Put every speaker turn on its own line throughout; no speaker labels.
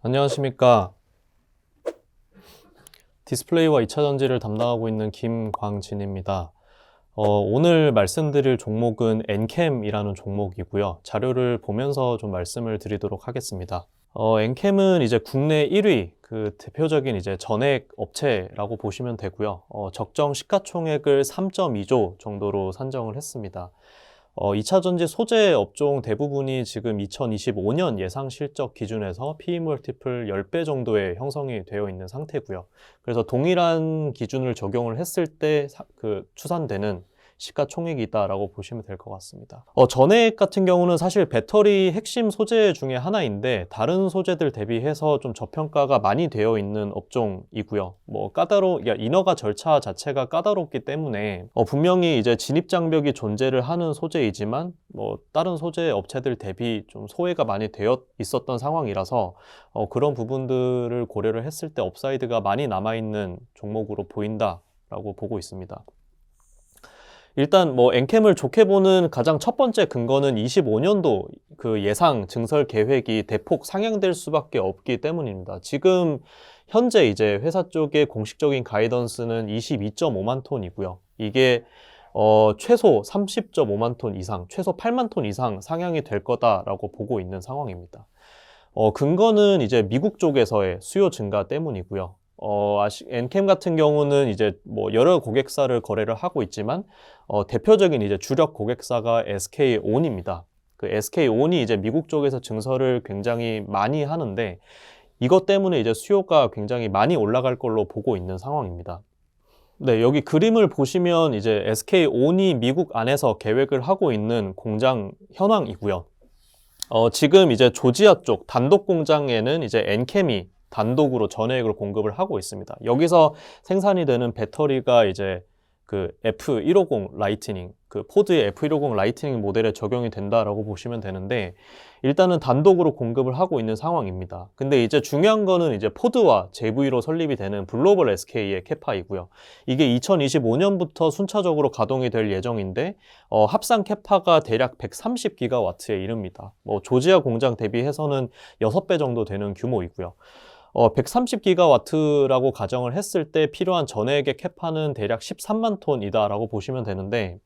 안녕하십니까. 디스플레이와 2차 전지를 담당하고 있는 김광진입니다. 어, 오늘 말씀드릴 종목은 엔캠이라는 종목이고요. 자료를 보면서 좀 말씀을 드리도록 하겠습니다. 어, 엔캠은 이제 국내 1위 그 대표적인 이제 전액 업체라고 보시면 되고요. 어, 적정 시가총액을 3.2조 정도로 산정을 했습니다. 어, 2차 전지 소재 업종 대부분이 지금 2025년 예상 실적 기준에서 PE 멀티플 10배 정도의 형성이 되어 있는 상태고요. 그래서 동일한 기준을 적용을 했을 때 그 추산되는 시가총액이다라고 보시면 될 것 같습니다. 어, 전액 같은 경우는 사실 배터리 핵심 소재 중에 하나인데 다른 소재들 대비해서 좀 저평가가 많이 되어 있는 업종이고요. 뭐 까다로 야, 인허가 절차 자체가 까다롭기 때문에 어, 분명히 이제 진입 장벽이 존재를 하는 소재이지만 뭐 다른 소재 업체들 대비 좀 소외가 많이 되어 있었던 상황이라서 어, 그런 부분들을 고려를 했을 때 업사이드가 많이 남아 있는 종목으로 보인다라고 보고 있습니다. 일단 뭐 엔캠을 좋게 보는 가장 첫 번째 근거는 25년도 그 예상 증설 계획이 대폭 상향될 수밖에 없기 때문입니다. 지금 현재 이제 회사 쪽의 공식적인 가이던스는 22.5만 톤이고요. 이게 어, 최소 30.5만 톤 이상, 최소 8만 톤 이상 상향이 될 거다라고 보고 있는 상황입니다. 어, 근거는 이제 미국 쪽에서의 수요 증가 때문이고요. 어, 아시, 엔캠 같은 경우는 이제 뭐 여러 고객사를 거래를 하고 있지만 어, 대표적인 이제 주력 고객사가 SK온입니다. 그 SK온이 이제 미국 쪽에서 증설을 굉장히 많이 하는데 이것 때문에 이제 수요가 굉장히 많이 올라갈 걸로 보고 있는 상황입니다. 네, 여기 그림을 보시면 이제 SK온이 미국 안에서 계획을 하고 있는 공장 현황이고요. 어, 지금 이제 조지아 쪽 단독 공장에는 이제 엔캠이 단독으로 전액으로 공급을 하고 있습니다. 여기서 생산이 되는 배터리가 이제 그 F150 라이트닝, 그 포드의 F150 라이트닝 모델에 적용이 된다라고 보시면 되는데 일단은 단독으로 공급을 하고 있는 상황입니다. 근데 이제 중요한 거는 이제 포드와 JV로 설립이 되는 글로벌 SK의 캐파이고요. 이게 2025년부터 순차적으로 가동이 될 예정인데 어, 합산 캐파가 대략 130기가와트에 이릅니다. 뭐 조지아 공장 대비해서는 6배 정도 되는 규모이고요. 어, 130기가와트라고 가정을 했을 때 필요한 전액의 캐파는 대략 13만 톤이다라고 보시면 되는데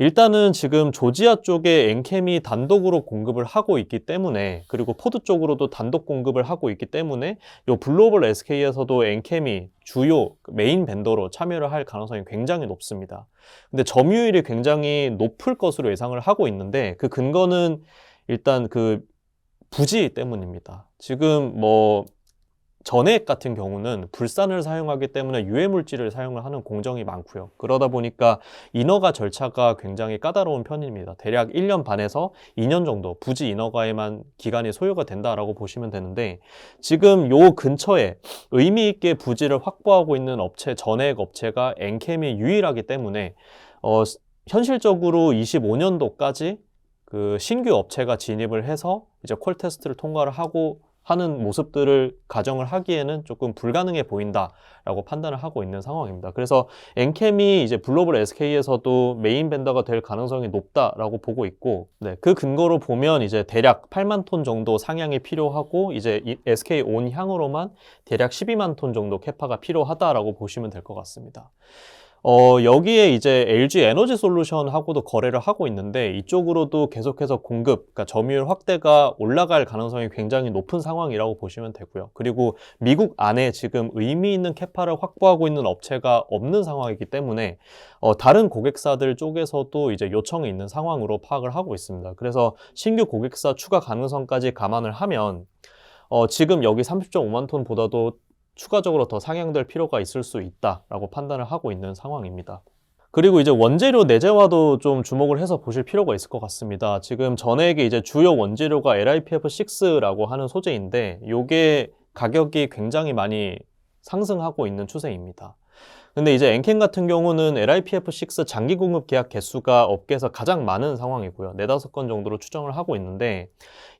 일단은 지금 조지아 쪽에 엔캠이 단독으로 공급을 하고 있기 때문에 그리고 포드 쪽으로도 단독 공급을 하고 있기 때문에 요 글로벌 SK에서도 엔캠이 주요 메인 벤더로 참여를 할 가능성이 굉장히 높습니다. 근데 점유율이 굉장히 높을 것으로 예상을 하고 있는데 그 근거는 일단 그 부지 때문입니다. 지금 뭐 전액 같은 경우는 불산을 사용하기 때문에 유해 물질을 사용을 하는 공정이 많고요. 그러다 보니까 인허가 절차가 굉장히 까다로운 편입니다. 대략 1년 반에서 2년 정도 부지 인허가에만 기간이 소요가 된다라고 보시면 되는데 지금 요 근처에 의미 있게 부지를 확보하고 있는 업체 전액 업체가 엔캠이 유일하기 때문에 어, 현실적으로 25년도까지 그 신규 업체가 진입을 해서 이제 콜 테스트를 통과를 하고 하는 모습들을 가정을 하기에는 조금 불가능해 보인다라고 판단을 하고 있는 상황입니다. 그래서 엔캠이 이제 글로벌 SK에서도 메인 벤더가 될 가능성이 높다라고 보고 있고, 네, 그 근거로 보면 이제 대략 8만 톤 정도 상향이 필요하고 이제 SK 온 향으로만 대략 12만 톤 정도 캐파가 필요하다라고 보시면 될 것 같습니다. 어, 여기에 이제 LG 에너지 솔루션하고도 거래를 하고 있는데 이쪽으로도 계속해서 공급, 그러니까 점유율 확대가 올라갈 가능성이 굉장히 높은 상황이라고 보시면 되고요. 그리고 미국 안에 지금 의미 있는 캐파를 확보하고 있는 업체가 없는 상황이기 때문에 어, 다른 고객사들 쪽에서도 이제 요청이 있는 상황으로 파악을 하고 있습니다. 그래서 신규 고객사 추가 가능성까지 감안을 하면 어, 지금 여기 30.5만 톤보다도 추가적으로 더 상향될 필요가 있을 수 있다라고 판단을 하고 있는 상황입니다. 그리고 이제 원재료 내재화도 좀 주목을 해서 보실 필요가 있을 것 같습니다. 지금 전액에 이제 주요 원재료가 LiPF6라고 하는 소재인데 이게 가격이 굉장히 많이 상승하고 있는 추세입니다. 근데 이제 엔캠 같은 경우는 LiPF6 장기 공급 계약 개수가 업계에서 가장 많은 상황이고요. 네다섯 건 정도로 추정을 하고 있는데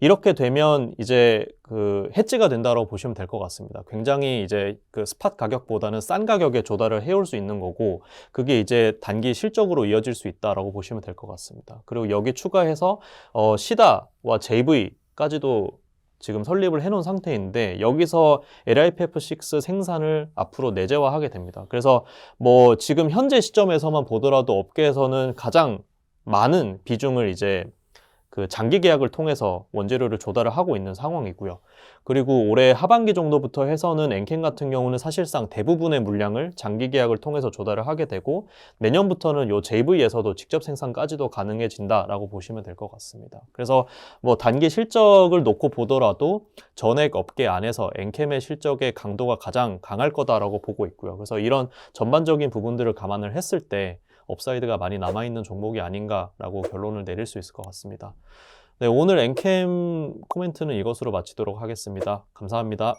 이렇게 되면 이제 그 해지가 된다고 보시면 될 것 같습니다. 굉장히 이제 그 스팟 가격보다는 싼 가격에 조달을 해올 수 있는 거고 그게 이제 단기 실적으로 이어질 수 있다라고 보시면 될 것 같습니다. 그리고 여기 추가해서 어, 시다와 JV까지도 지금 설립을 해놓은 상태인데 여기서 LIPF6 생산을 앞으로 내재화하게 됩니다. 그래서 뭐 지금 현재 시점에서만 보더라도 업계에서는 가장 많은 비중을 이제 그 장기 계약을 통해서 원재료를 조달을 하고 있는 상황이고요. 그리고 올해 하반기 정도부터 해서는 엔캠 같은 경우는 사실상 대부분의 물량을 장기 계약을 통해서 조달을 하게 되고 내년부터는 요 JV에서도 직접 생산까지도 가능해진다라고 보시면 될 것 같습니다. 그래서 뭐 단기 실적을 놓고 보더라도 전액 업계 안에서 엔캠의 실적의 강도가 가장 강할 거다라고 보고 있고요. 그래서 이런 전반적인 부분들을 감안을 했을 때 업사이드가 많이 남아있는 종목이 아닌가라고 결론을 내릴 수 있을 것 같습니다. 네, 오늘 엔캠 코멘트는 이것으로 마치도록 하겠습니다. 감사합니다.